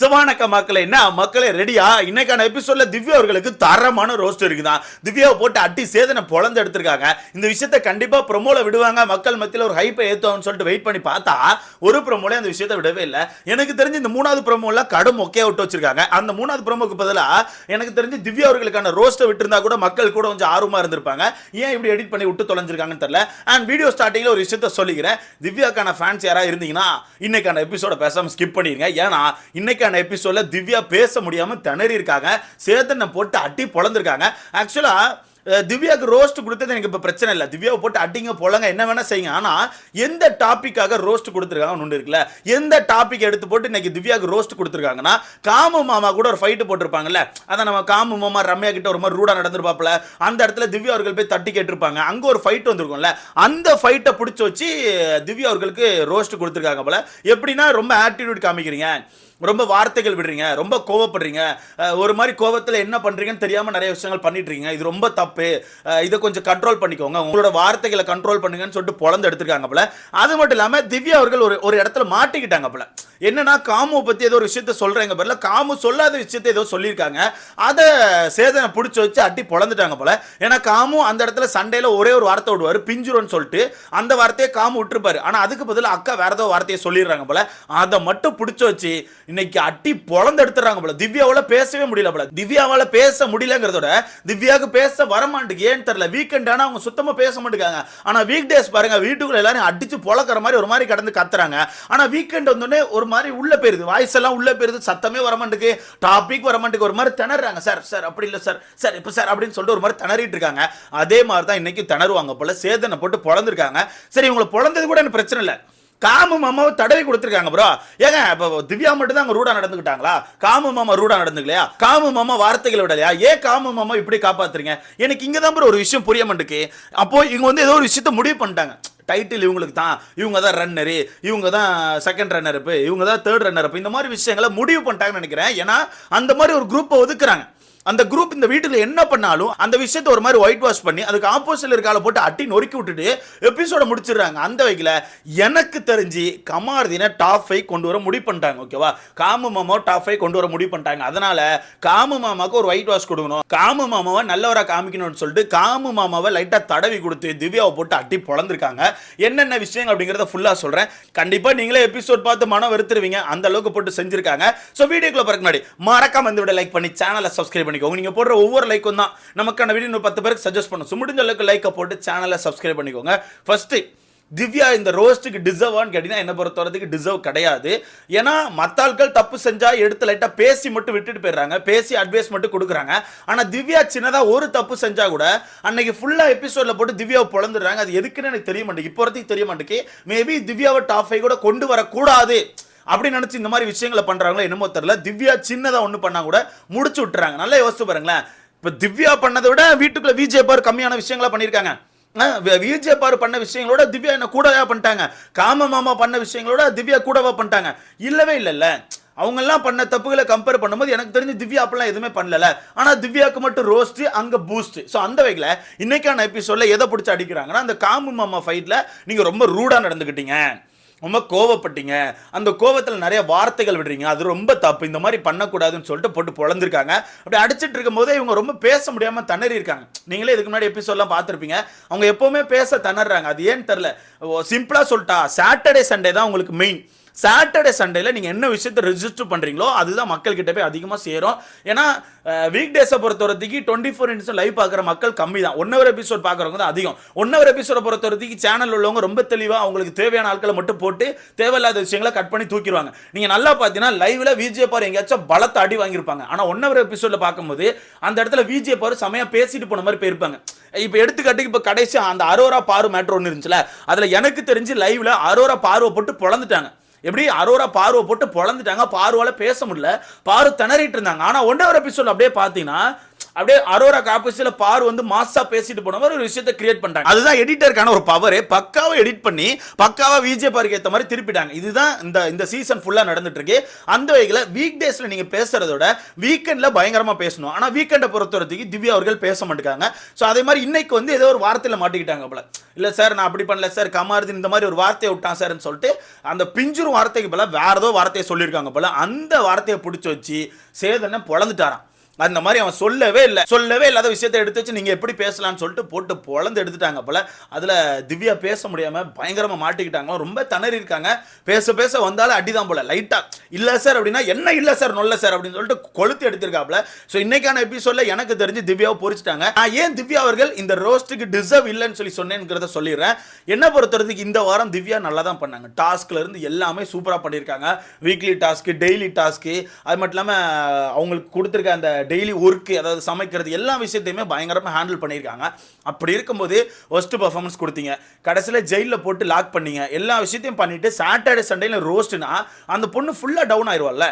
சிவானக்க மக்களை என்ன? மக்களே ரெடியா இன்னைக்கான எபிசோட்ல திவ்யா அவர்களுக்கு தரமான ரோஸ்ட் இருக்குதான் திவ்யாவை போட்டு அட்டி சேதனை பொழந்து எடுத்திருக்காங்க. இந்த விஷயத்த கண்டிப்பா ப்ரொமோல விடுவாங்க. மக்கள் மத்தியில் ஒரு ஹைப்பை ஏத்துவாங்கன்னு சொல்லிட்டு வெயிட் பண்ணி பார்த்தா ஒரு ப்ரொமோல அந்த விஷயத்த விடவே இல்லை. எனக்கு தெரிஞ்சு இந்த மூணாவது ப்ரொமோல கடும் ஒக்கே விட்டு வச்சிருக்காங்க. அந்த மூணாவது ப்ரொமோக்கு பதிலா எனக்கு தெரிஞ்சு திவ்யா அவர்களுக்கான ரோஸ்ட்டை விட்டுருந்தா கூட மக்கள் கூட கொஞ்சம் ஆர்வமா இருந்திருப்பாங்க. ஏன் இப்படி எடிட் பண்ணி விட்டு தொலைஞ்சிருக்காங்கன்னு தெரியல. அண்ட் வீடியோ ஸ்டார்டிங்ல ஒரு விஷயத்த சொல்லிக்கிறேன். திவ்யாக்கான ஃபேன்ஸ் யாராவது இருந்தீங்கன்னா இன்னைக்கான எபிசோட பேசாமல் ஸ்கிப் பண்ணிடுங்க ஏன்னா இன்னைக்கு நேற்றுக்கான எபிசோடில் திவ்யா பேச முடியாமல் திணறி இருக்காங்க சேதனை போட்டு அட்டி பொழந்திருக்காங்க. ஆக்சுவலா திவ்யாவுக்கு ரோஸ்ட் கொடுத்தது எனக்கு இப்போ பிரச்சனை இல்லை. திவ்யாவை போட்டு அடிங்க போலங்க என்ன வேணால் செய்யுங்க. ஆனால் எந்த டாப்பிக்காக ரோஸ்ட் கொடுத்துருக்காங்க ஒன்று இருக்குல்ல? எந்த டாபிக் எடுத்து போட்டு இன்னைக்கு திவ்யாவுக்கு ரோஸ்ட் கொடுத்துருக்காங்கன்னா காமு மாமா கூட ஒரு ஃபைட்டு போட்டிருப்பாங்கல்ல? அதை நம்ம காமு மாமா ரம்யா கிட்ட ஒரு மாதிரி ரூடாக நடந்திருப்பாப்ல அந்த இடத்துல திவ்யா அவர்கள் போய் தட்டி கேட்டிருப்பாங்க. அங்கே ஒரு ஃபைட் வந்திருக்கும்ல? அந்த ஃபைட்டை பிடிச்சி வச்சு திவ்யா அவர்களுக்கு ரோஸ்ட் கொடுத்துருக்காங்க போல. எப்படின்னா ரொம்ப ஆட்டிடியூட் காமிக்கிறீங்க. ரொம்ப வார்த்தைகள் விடுறீங்க. ரொம்ப கோவப்படுறீங்க. ஒரு மாதிரி கோவத்தில் என்ன பண்ணுறீங்கன்னு தெரியாமல் நிறைய விஷயங்கள் பண்ணிட்டுருக்கீங்க இது ரொம்ப தப்பு. தப்பு இதை கொஞ்சம் கண்ட்ரோல் பண்ணிக்கோங்க. உங்களோட வார்த்தைகளை கண்ட்ரோல் பண்ணுங்கன்னு சொல்லிட்டு பொழந்து எடுத்திருக்காங்க போல. அது மட்டும் இல்லாமல் திவ்யா அவர்கள் ஒரு ஒரு இடத்துல மாட்டிக்கிட்டாங்க போல. என்னன்னா காமு பத்தி ஏதோ ஒரு விஷயத்த சொல்றாங்க பேர்ல காமு சொல்லாத விஷயத்த ஏதோ சொல்லியிருக்காங்க. அதை சேதனை பிடிச்சி வச்சு அட்டி பொழந்துட்டாங்க போல. ஏன்னா காமு அந்த இடத்துல சண்டையில ஒரே ஒரு வார்த்தை விடுவார். பிஞ்சுருன்னு சொல்லிட்டு அந்த வார்த்தையை காமு விட்டுருப்பாரு. ஆனால் அதுக்கு பதிலாக அக்கா வேற ஏதோ வார்த்தையை சொல்லிடுறாங்க போல. அதை மட்டும் பிடிச்சி வச்சு இன்னைக்கு அட்டி பொழந்து எடுத்துறாங்க போல. திவ்யாவில் பேசவே முடியல போல. திவ்யாவால பேச முடியலங்கிறதோட திவ்யாவுக்கு பேச வர வரமாட்டுக்கு ஏன்னு தெரியல. வீக்கெண்ட் ஆனால் அவங்க சுத்தமாக பேச மாட்டேங்காங்க ஆனால் வீக் டேஸ் பாருங்க வீட்டுக்குள்ளே எல்லாரும் அடிச்சு பொழக்கிற மாதிரி ஒரு மாதிரி கடந்து கத்துறாங்க. ஆனால் வீக்கெண்ட் வந்தோடனே ஒரு மாதிரி உள்ளே போயிருது. வாய்ஸ் எல்லாம் உள்ளே போயிருது. சத்தமே வரமாட்டுக்கு. டாபிக் வரமாட்டுக்கு ஒரு மாதிரி திணறாங்க. சார் சார் அப்படி இல்லை சார் சார் இப்போ சார் அப்படின்னு சொல்லிட்டு ஒரு மாதிரி திணறிட்டு இருக்காங்க. அதே மாதிரி தான் இன்றைக்கி திணறுவாங்க போல. சேதனை போட்டு பொழந்திருக்காங்க. சரி இவங்களை பொழந்தது கூட எனக்கு பிரச்சனை இல்லை. காமு மாமாவை தடவி கொடுத்துருக்காங்க ப்ரோ ஏங்க இப்போ திவ்யா மட்டும் தான் அங்கே ரூடா நடந்துக்கிட்டாங்களா காமு மாமா ரூடா நடந்துக்கலையா? காமு மாமா வார்த்தைகளை விடலையா? ஏன் காமு மாமா இப்படி காப்பாத்துறீங்க? எனக்கு இங்கே தான் ப்ரோ ஒரு விஷயம் புரிய மாட்டேக்கு அப்போ இவங்க வந்து ஏதோ ஒரு விஷயத்த முடிவு பண்ணிட்டாங்க. டைட்டில் இவங்களுக்கு தான். இவங்க தான் ரன்னரு இவங்க தான் செகண்ட் ரன்னர் இவங்க தான் தேர்ட் ரன்னர் இந்த மாதிரி விஷயங்களை முடிவு பண்ணிட்டாங்கன்னு நினைக்கிறேன். ஏன்னா அந்த மாதிரி ஒரு குரூப்பை ஒதுக்குறாங்க. அந்த குரூப் இந்த வீட்டுல என்ன பண்ணாலும் அந்த விஷயத்தை ஒரு மாதிரி ஒயிட் வாஷ் பண்ணி அதுக்கு ஆப்போசிட்ல இருக்கால போட்டு அட்டி நொறுக்கி விட்டுட்டு எபிசோட முடிச்சிடுறாங்க. அந்த வகையில் எனக்கு தெரிஞ்சு கமாரதினை டாப் ஃபைவ் கொண்டு வர முடிவு பண்ணிட்டாங்க ஓகேவா காம மாமாவை டாப் ஃபைவ் கொண்டு வர முடிவு பண்ணிட்டாங்க. அதனால காம மாமாவுக்கு ஒரு ஒயிட் வாஷ் கொடுக்கணும். காம மாமாவை நல்லவராக காமிக்கணும்னு சொல்லிட்டு காமு மாமாவை லைட்டாக தடவி கொடுத்து திவ்யாவை போட்டு அட்டி பொழந்திருக்காங்க. என்னென்ன விஷயங்கள் அப்படிங்கிறத ஃபுல்லாக சொல்கிறேன் கண்டிப்பா நீங்களே எபிசோட் பார்த்து மனம் வெறுத்துருவீங்க. அந்த அளவுக்கு போட்டு செஞ்சுருக்காங்க. ஸோ வீடியோக்குள்ள பிறகு முன்னாடி மறக்காம இந்த வீடியோ லைக் பண்ணி சேனலை சப்ஸ்கிரைப் பண்ணிக்கோங்க. நீங்கள் போடுற ஒவ்வொரு லைக்கும் தான். நமக்கான வீடியோ இன்னும் பத்து பேருக்கு சஜஸ்ட் பண்ணும். ஸோ முடிஞ்ச அளவுக்கு லைக்கை போட்டு சேனலை சப்ஸ்கிரைப் பண்ணிக்கோங்க. ஃபஸ்ட்டு திவ்யா இந்த ரோஸ்ட்டுக்கு டிசர்வான்னு கேட்டிங்கன்னா என்ன பொறுத்தவரத்துக்கு டிசர்வ் கிடையாது. ஏன்னா மற்ற ஆட்கள் தப்பு செஞ்சால் எடுத்து லைட்டாக பேசி மட்டும் விட்டுட்டு போயிடுறாங்க. பேசி அட்வைஸ் மட்டும் கொடுக்குறாங்க. ஆனால் திவ்யா சின்னதாக ஒரு தப்பு செஞ்சால் கூட அன்னைக்கு ஃபுல்லாக எபிசோடில் போட்டு திவ்யாவை பொழந்துடுறாங்க அது எதுக்குன்னு எனக்கு தெரிய மாட்டேங்குது. இப்போ வரைக்கும் தெரிய மாட்டேங்குது. மேபி திவ்யாவை டாப் ஃபைவ் கூட கொண்டு வரக்கூடாது. அப்படி நினச்சி இந்த மாதிரி விஷயங்களை பண்ணுறாங்களோ என்னமோ தெரியல. திவ்யா சின்னதாக ஒன்று பண்ணால் கூட முடிச்சு விட்டுறாங்க. நல்லா யோசிச்சு பாருங்களேன். இப்போ திவ்யா பண்ணதை விட வீட்டுக்குள்ளே விஜய் பார் கம்மியான விஷயங்களா பண்ணியிருக்காங்க. விஜே பார் பண்ண விஷயங்களோட திவ்யா என்ன கூடவா பண்ணிட்டாங்க. காம மாமா பண்ண விஷயங்களோட திவ்யா கூடவா பண்ணிட்டாங்க. இல்லவே இல்லைல்ல. அவங்கெல்லாம் பண்ண தப்புகளை கம்பேர் பண்ணும்போது எனக்கு தெரிஞ்சு திவ்யா அப்பெல்லாம் எதுவுமே பண்ணல ஆனால் திவ்யாவுக்கு மட்டும் ரோஸ்ட் அங்கே பூஸ்ட் ஸோ அந்த வகையில் இன்னைக்கான எபிசோடில் எதை பிடிச்சி அடிக்கிறாங்கன்னா அந்த காமு மாமா ஃபைட்டில் நீங்கள் ரொம்ப ரூடாக நடந்துக்கிட்டீங்க ரொம்ப கோவப்பட்டீங்க. அந்த கோவத்தில் நிறைய வார்த்தைகள் விடுறீங்க. அது ரொம்ப தப்பு. இந்த மாதிரி பண்ணக்கூடாதுன்னு சொல்லிட்டு போட்டு பொழந்திருக்காங்க. அப்படி அடிச்சிட்டு இருக்கும்போதே இவங்க ரொம்ப பேச முடியாமல் திணறி இருக்காங்க. நீங்களே இதுக்கு முன்னாடி எபிசோட்லாம் பார்த்துருப்பீங்க. அவங்க எப்போவுமே பேச திணறாங்க. அது ஏன்னு தெரில சிம்பிளாக சொல்லிட்டா. சாட்டர்டே சண்டே தான் உங்களுக்கு மெயின் சாட்டர்டே சண்டேல நீங்கள் என்ன விஷயத்தை ரெஜிஸ்டர் பண்ணுறீங்களோ அதுதான் மக்கள் கிட்ட போய் அதிகமாக சேரும். ஏன்னா வீக் டேஸை பொறுத்தவரத்துக்கு டுவெண்ட்டி ஃபோர் இன்ட்ஸ் லைவ் பார்க்குற மக்கள் கம்மி தான் ஒன் ஹவர் எபிசோட் பார்க்குறவங்க தான் அதிகம். ஒன் ஹவர் எபிசோட பொறுத்தவரத்துக்கு சேனல் உள்ளவங்க ரொம்ப தெளிவாக அவங்களுக்கு தேவையான ஆட்களை மட்டும் போட்டு தேவையில்லாத விஷயங்களை கட் பண்ணி தூக்கிடுவாங்க. நீங்கள் நல்லா பார்த்தீங்கன்னா லைவ்ல விஜே பார் எங்கேயாச்சும் பலத்தை அடி வாங்கியிருப்பாங்க. ஆனால் ஒன் ஹவர் எபிசோட்ல பார்க்கும்போது அந்த இடத்துல விஜே பார் செமையா பேசிட்டு போன மாதிரி போயிருப்பாங்க. இப்போ எடுத்துக்காட்டுக்கு இப்போ கடைசி அந்த அரோரா பாரு மேட்ரு ஒன்று இருந்துச்சுல அதில் எனக்கு தெரிஞ்சு லைவ்ல அரோரா பார்வை போட்டு பிளந்துட்டாங்க எப்படி அரோரா பார்வை போட்டு பொழந்துட்டாங்க? பார்வால பேச முடியல. பாரு திணறிட்டு இருந்தாங்க. ஆனா ஒன்றரை எபிசோட் அப்படியே பார்த்தீங்கன்னா அப்படியே அரோரா ஆப்போசிட்ல பார் வந்து மாசா பேசிட்டு போன மாதிரி ஒரு விஷயத்தை கிரியேட் பண்றாங்க அதுதான் எடிட்டருக்கான ஒரு பவர் பக்காவா எடிட் பண்ணி பக்காவா விஜய் பாருக்கு ஏத்த மாதிரி திருப்பிட்டாங்க. இதுதான் இந்த இந்த சீசன் ஃபுல்லா நடந்துட்டு இருக்கு அந்த வகையில வீக் டேஸ்ல நீங்க பேசுறதோட வீக்கெண்ட்ல பயங்கரமா பேசணும். ஆனா வீக்கெண்டை பொறுத்தவரத்துக்கு திவ்யா அவர்கள் பேச மாட்டேங்காங்க ஸோ அதே மாதிரி இன்னைக்கு வந்து ஏதோ ஒரு வார்த்தையில மாட்டிக்கிட்டாங்க போல. இல்ல சார் நான் அப்படி பண்ணல சார் கமாருதீன் இந்த மாதிரி ஒரு வார்த்தையை விட்டான் சார்னு சொல்லிட்டு அந்த பிஞ்சுரு வார்த்தைக்கு போல வேற ஏதோ வார்த்தையை சொல்லியிருக்காங்க போல. அந்த வார்த்தையை பிடிச்சி வச்சு சேதனை பொழந்துட்டாரான் அந்த மாதிரி அவன் சொல்லவே இல்லை. சொல்லவே இல்லாத விஷயத்தை எடுத்து வச்சு நீங்கள் எப்படி பேசலாம்னு சொல்லிட்டு போட்டு பொழந்து எடுத்துட்டாங்க போல. அதில் திவ்யா பேச முடியாமல் பயங்கரமாக மாட்டிக்கிட்டாங்க. ரொம்ப திணறி இருக்காங்க. பேச பேச வந்தாலும் அடிதான் போல. லைட்டாக இல்லை சார் அப்படின்னா என்ன இல்லை சார் நொல்ல சார் அப்படின்னு சொல்லிட்டு கொளுத்து எடுத்திருக்காப்புல. ஸோ இன்னைக்கான எபிசோட்ல எனக்கு தெரிஞ்சு திவ்யாவை பொறிச்சிட்டாங்க. நான் ஏன் திவ்யா அவர்கள் இந்த ரோஸ்ட்டுக்கு டிசர்வ் இல்லைன்னு சொல்லி சொன்னேங்கிறத சொல்லிடுறேன். என்ன பொறுத்தவரைக்கும் இந்த வாரம் திவ்யா நல்லா தான் பண்ணாங்க. டாஸ்க்ல இருந்து எல்லாமே சூப்பராக பண்ணியிருக்காங்க. வீக்லி டாஸ்க்கு டெய்லி டாஸ்க்கு அது மட்டும் இல்லாமல் அவங்களுக்கு கொடுத்துருக்க அந்த டெய்லி ஒர்க்கு அதாவது சமைக்கிறது எல்லா விஷயத்தையுமே பயங்கரமாக ஹேண்டில் பண்ணியிருக்காங்க. அப்படி இருக்கும்போது ஒஸ்ட் பர்ஃபார்மன்ஸ் கொடுத்தீங்க. கடைசியில் ஜெயிலில் போட்டு லாக் பண்ணீங்க. எல்லா விஷயத்தையும் பண்ணிவிட்டு சாட்டர்டே சண்டேல ரோஸ்ட்டுனா அந்த பொண்ணு ஃபுல்லாக டவுன் ஆயிடுவாள்ல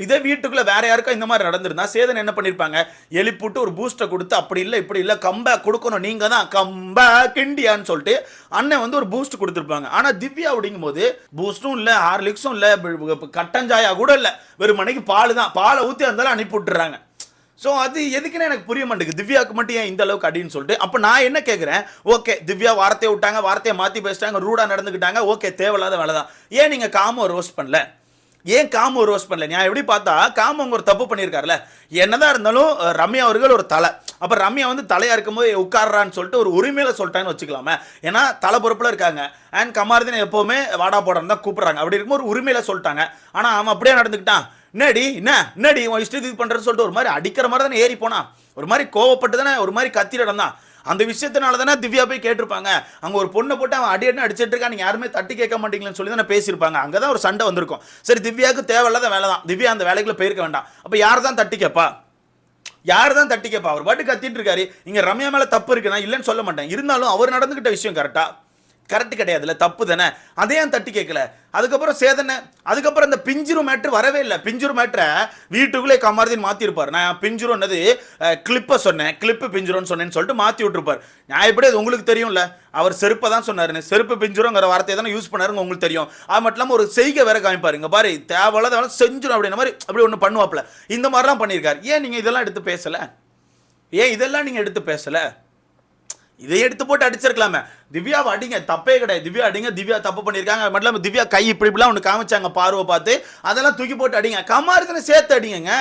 இதே வீட்டுக்குள்ளே வேற யாருக்கும் இந்த மாதிரி நடந்திருந்தா சேதன் என்ன பண்ணியிருப்பாங்க? எழுப்பிட்டு ஒரு பூஸ்டை கொடுத்து அப்படி இல்லை இப்படி இல்லை கம்பேக் கொடுக்கணும் நீங்கள் தான் கம்பேக் இண்டியான்னு சொல்லிட்டு அண்ணன் வந்து ஒரு பூஸ்ட் கொடுத்துருப்பாங்க. ஆனால் திவ்யா அப்படிங்கும்போது பூஸ்ட்டும் இல்லை ஹார்லிக்ஸும் இல்லை கட்டஞ்சாயா கூட இல்லை. வெறும் மனைக்கு பால் தான் பாலை ஊற்றி இருந்தாலும் அனுப்பி விட்டுறாங்க. ஸோ அது எதுக்குன்னு எனக்கு புரிய மாட்டேங்குது. திவ்யாவுக்கு மட்டும் ஏன் இந்த அளவுக்கு அடின்னு சொல்லிட்டு. அப்போ நான் என்ன கேட்குறேன் ஓகே திவ்யா வார்த்தையை விட்டாங்க வார்த்தையை மாற்றி பேசிட்டாங்க ரூடாக நடந்துக்கிட்டாங்க ஓகே தேவையில்லாத வேலை தான் ஏன் நீங்கள் காமோ ரோஸ்ட் பண்ணல? ஏன் காமோ ரோஸ் பண்ணல? நான் எப்படி பார்த்தா காமு அவங்க ஒரு தப்பு பண்ணியிருக்காருல என்னதான் இருந்தாலும் ரம்யா அவர்கள் ஒரு தலை. அப்போ ரம்யா வந்து தலையாக இருக்கும்போது உட்கார்றான்னு சொல்லிட்டு ஒரு உரிமையில சொல்லிட்டான்னு வச்சுக்கலாமே. ஏன்னா தலை பொறுப்பில் இருக்காங்க. அண்ட் கமாரதினை எப்போவுமே வாடா போடான்னு தான் கூப்பிட்றாங்க. அப்படி இருக்கும்போது ஒரு உரிமையில சொல்லிட்டாங்க. ஆனால் அவன் அப்படியே நடந்துக்கிட்டான். என்னடி என்ன? என்னடி உன் இஷ்டத்துக்கு பண்ணுறதுன்னு சொல்லிட்டு ஒரு மாதிரி அடிக்கிற மாதிரி தானே ஏறி போனான். ஒரு மாதிரி கோவப்பட்டு தானே ஒரு மாதிரி கத்திரிடம் தான். அந்த விஷயத்தினால தானே திவ்யா போய் கேட்டிருப்பாங்க. அங்கே ஒரு பொண்ணை போட்டு அவன் அடி அடி அடிச்சிட்டு இருக்கான். நீங்கள் யாருமே தட்டி கேட்க மாட்டீங்களேன்னு சொல்லி தானே பேசியிருப்பாங்க. அங்கே தான் ஒரு சண்டை வந்திருக்கும். சரி திவ்யாவுக்கு தேவையில்லாத வேலை தான். திவ்யா அந்த வேலைக்குள்ள போயிருக்க வேண்டாம். அப்போ யார் தான் தட்டி கேட்பா யார் தான் தட்டி கேட்பா அவர் பாட்டு கத்திட்டு இருக்காரு. இங்கே ரம்யா மேலே தப்பு இருக்குன்னா இல்லைன்னு சொல்ல மாட்டேன். இருந்தாலும் அவர் நடந்துக்கிட்ட விஷயம் கரெக்டாக கரெக்ட் கிடையாதுல்ல தப்பு தானே? அதே ஏன் தட்டி கேட்கல. அதுக்கப்புறம் சேதனை அதுக்கப்புறம் இந்த பிஞ்சிரு மேட்ரு வரவே இல்லை. பிஞ்சிரு மேட்ரை வீட்டுக்குள்ளே கமாரதின் மாற்றிருப்பார் நான் பிஞ்சிருன்னது கிளிப்பை சொன்னேன். கிளிப்பு பிஞ்சிருன்னு சொன்னேன்னு சொல்லிட்டு மாற்றி விட்டுருப்பார். நான் எப்படி அது உங்களுக்கு தெரியும்ல? அவர் செருப்பை தான் சொன்னாருன்னு. செருப்பு பிஞ்சிருங்கிற வார்த்தையை தானே யூஸ் பண்ணாருங்க உங்களுக்கு தெரியும். அது மட்டும் இல்லாமல் ஒரு செய்கை வேற காமிப்பார். இங்கே பாரு தேவையில்லாத வேலை செஞ்சிடும் அப்படின்ற மாதிரி அப்படி ஒன்று பண்ணுவாப்ல இந்த மாதிரிலாம் பண்ணியிருக்காரு. ஏன் நீங்கள் இதெல்லாம் எடுத்து பேசலை? ஏன் இதெல்லாம் நீங்கள் எடுத்து பேசலை? இதை எடுத்து போட்டு அடிச்சிருக்கலாமே. திவ்யாவை அடிங்க தப்பே கிடையாது. திவ்யா அடிங்க திவ்யா தப்பு பண்ணியிருக்காங்க. அது மட்டும் இல்லாமல் திவ்யா கை இப்படி இப்படிலாம் ஒன்று காமிச்சாங்க பார்வை பார்த்து. அதெல்லாம் தூக்கி போட்டு அடிங்க. கமாரத்தினை சேர்த்து அடிங்க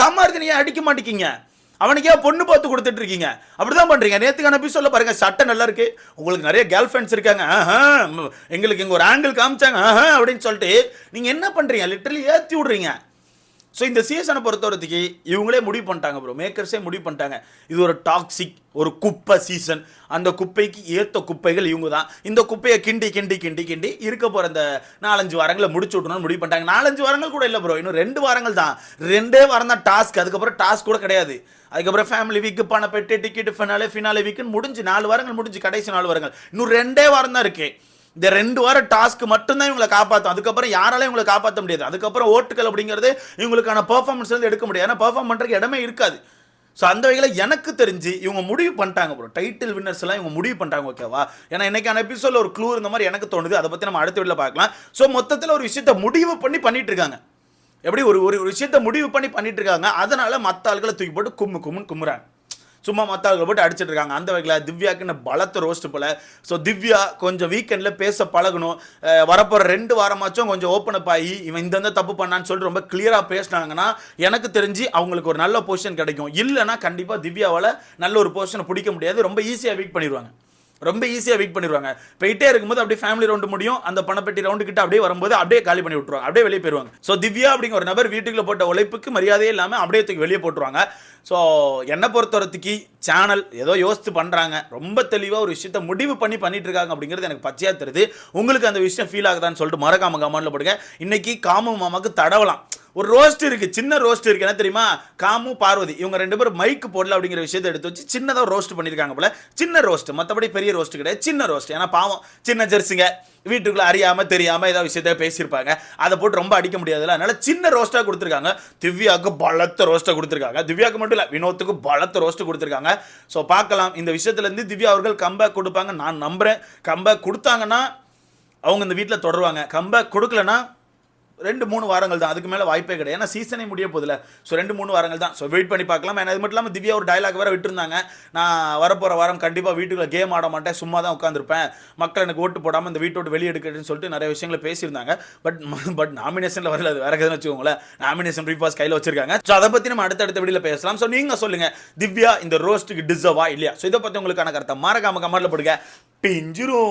கமாரத்தினை ஏன் அடிக்க மாட்டேங்கிங்க? அவனுக்கு ஏன் பொண்ணு பார்த்து கொடுத்துட்டு இருக்கீங்க? அப்படிதான் பண்றீங்க. நேத்துக்கான சொல்ல பாருங்க சட்டை நல்லா இருக்கு. உங்களுக்கு நிறைய கேர்ள் ஃப்ரெண்ட்ஸ் இருக்காங்க. எங்களுக்கு இங்க ஒரு ஆங்கிள் காமிச்சாங்க. அப்படின்னு சொல்லிட்டு நீங்க என்ன பண்றீங்க? லிட்டரலி ஏத்தி விடுறீங்க. ஸோ இந்த சீசனை பொறுத்தவரத்துக்கு இவங்களே முடிவு பண்ணிட்டாங்க ப்ரோ மேக்கர்ஸே முடிவு பண்ணிட்டாங்க. இது ஒரு டாக்ஸிக் ஒரு குப்பை சீசன் அந்த குப்பைக்கு ஏற்ற குப்பைகள் இவங்க தான். இந்த குப்பையை கிண்டி கிண்டி கிண்டி கிண்டி இருக்க போகிற அந்த நாலஞ்சு வாரங்களை முடிச்சு விட்டணும்னு முடிவு பண்ணிட்டாங்க. நாலஞ்சு வாரங்கள் கூட இல்லை ப்ரோ இன்னும் ரெண்டு வாரங்கள் தான். ரெண்டே வாரம் தான் டாஸ்க் அதுக்கப்புறம் டாஸ்க் கூட கிடையாது. அதுக்கப்புறம் ஃபேமிலி வீக்கு பண பெட்டு டிக்கெட் ஃபினாலே ஃபினாலே வீக்குன்னு முடிஞ்சு நாலு வாரங்கள் முடிஞ்சு கடைசி நாலு வாரங்கள். இன்னும் ரெண்டே வாரம் தான் இருக்குது இந்த ரெண்டு வாரம் டாஸ்க் மட்டும்தான் இவங்களை காப்பாற்றும் அதுக்கப்புறம் யாராலையும் இவங்களை காப்பாற்ற முடியாது. அதுக்கப்புறம் ஓட்டுகள் அப்படிங்கிறது இவங்களுக்கான பர்ஃபார்மன்ஸ் வந்து எடுக்க முடியாது. ஏன்னா பர்ஃபார்ம் பண்ணுறதுக்கு இடமே இருக்காது. ஸோ அந்த வகையில் எனக்கு தெரிஞ்சு இவங்க முடிவு பண்ணிட்டாங்க ப்ரோ டைட்டில் வின்னர்ஸ் எல்லாம் இவங்க முடிவு பண்ணிட்டாங்க ஓகேவா ஏன்னா இன்னைக்கான எபிசோடில் ஒரு க்ளூ இருந்த மாதிரி எனக்கு தோணுது. அதை பற்றி நம்ம அடுத்த வீட்டில் பார்க்கலாம். ஸோ மொத்தத்தில் ஒரு விஷயத்தை முடிவு பண்ணி பண்ணிட்டு இருக்காங்க எப்படி? ஒரு ஒரு விஷயத்தை முடிவு பண்ணி பண்ணிட்டு இருக்காங்க அதனால மற்ற ஆள்களை தூக்கி போட்டு கும்மு கும்முன்னு கும்புறாங்க சும்மா மற்ற ஆட்களை போட்டு அடிச்சிட்டு இருக்காங்க அந்த வகையில் திவ்யாக்குன்னு பலத்த ரோஸ்ட் போல். ஸோ திவ்யா கொஞ்சம் வீக்கெண்டில் பேச பழகணும். வரப்போகிற ரெண்டு வாரமாச்சும் கொஞ்சம் ஓப்பன் அப் ஆகி இவன் இந்த தப்பு பண்ணான்னு சொல்லிட்டு ரொம்ப கிளியராக பேசினாங்கன்னா எனக்கு தெரிஞ்சு அவங்களுக்கு ஒரு நல்ல பொசிஷன் கிடைக்கும். இல்லைன்னா கண்டிப்பாக திவ்யாவால் நல்ல ஒரு பொசிஷனை பிடிக்க முடியாது. ரொம்ப ஈஸியாக வீக் பண்ணிடுவாங்க. ரொம்ப ஈஸியாக வெயிட் பண்ணிடுவாங்க போயிட்டே இருக்கும்போது அப்படியே ஃபேமிலி ரவுண்டு முடியும். அந்த பணப்பெட்டி ரவுண்டு கிட்ட அப்படியே வரும்போது அப்படியே காலி பண்ணி விட்டுருவாங்க. அப்படியே வெளியே போயிருவாங்க. ஸோ திவ்யா அப்படிங்கிற ஒரு நபர் வீட்டுக்குள்ள போட்ட உழைப்புக்கு மரியாதையே இல்லாமல் அப்படியே தூக்கி வெளியே போட்டுருவாங்க. ஸோ என்னை பொறுத்தவரைக்கு சேனல் ஏதோ யோசித்து பண்ணுறாங்க ரொம்ப தெளிவாக ஒரு விஷயத்த முடிவு பண்ணி பண்ணிட்டு இருக்காங்க அப்படிங்கிறது எனக்கு பச்சையாக தெரியுது. உங்களுக்கு அந்த விஷயம் ஃபீல் ஆகுதான்னு சொல்லிட்டு மறக்காம கமெண்ட்ல போடுங்க. இன்னைக்கு காமு மாமாவுக்கு தடவலாம். ஒரு ரோஸ்ட் இருக்கு சின்ன ரோஸ்ட் இருக்கு. என்ன தெரியுமா? காமு பார்வதி இவங்க ரெண்டு பேரும் மைக்கு போடல அப்படிங்கிற விஷயத்தை எடுத்து வச்சு சின்னதாக ரோஸ்ட் பண்ணியிருக்காங்க போல. சின்ன ரோஸ்ட் மற்றபடி பெரிய ரோஸ்ட் கிடையாது. சின்ன ரோஸ்ட் ஏன்னா பாவம் சின்ன ஜெர்சிங்க. வீட்டுக்குள்ள அறியாம தெரியாம ஏதாவது விஷயத்த பேசியிருப்பாங்க. அதை போட்டு ரொம்ப அடிக்க முடியாதுல்ல. அதனால சின்ன ரோஸ்டா கொடுத்துருக்காங்க. திவ்யாவுக்கு பலத்த ரோஸ்டா கொடுத்துருக்காங்க. திவ்யாவுக்கு மட்டும் இல்லை வினோத்துக்கு பலத்த ரோஸ்ட் கொடுத்துருக்காங்க. ஸோ பார்க்கலாம். இந்த விஷயத்துல இருந்து திவ்யா அவர்கள் கம்பேக் கொடுப்பாங்க நான் நம்புறேன். கம்பேக் கொடுத்தாங்கன்னா அவங்க இந்த வீட்டில் தொடருவாங்க. கம்பேக் கொடுக்கலன்னா ரெண்டு மூணு வாரங்கள் தான். அதுக்கு மேலே வாய்ப்பே கிடையாது. ஏன்னா சீசனே முடிய போதில்ல ஸோ ரெண்டு மூணு வாரங்கள் தான். ஸோ வெயிட் பண்ணி பார்க்கலாம். ஏன்னா மட்டும் இல்லாமல் திவ்யா ஒரு டைலாக் வேறு விட்டுருந்தாங்க. நான் வரப்போகிற வாரம் கண்டிப்பாக வீட்டுக்குள்ள கேம் ஆட மாட்டேன். சும்மா தான் உட்காந்துருப்பேன் மக்கள் எனக்கு ஓட்டு போடாமல் இந்த வீட்டோட்டு வெளியெடுக்கிறேன்னு சொல்லிட்டு நிறைய விஷயங்களை பேசியிருந்தாங்க. பட் பட் நாமினேஷனில் வரல. அது வேறு எதுன்னு வச்சுக்கோங்களேன். நாமினேஷன் ரீபாஸ் கையில் வச்சிருக்காங்க. ஸோ அதை பற்றி நம்ம அடுத்தடுத்த வீடியில் பேசலாம். ஸோ நீங்கள் சொல்லுங்கள் திவ்யா இந்த ரோஸ்ட்டுக்கு டிசர்வா இல்லையா? ஸோ இதை பற்றி உங்களுக்கான கருத்தை மறக்காம கமெண்ட்டில் போடுங்க. பிஞ்சிரும்.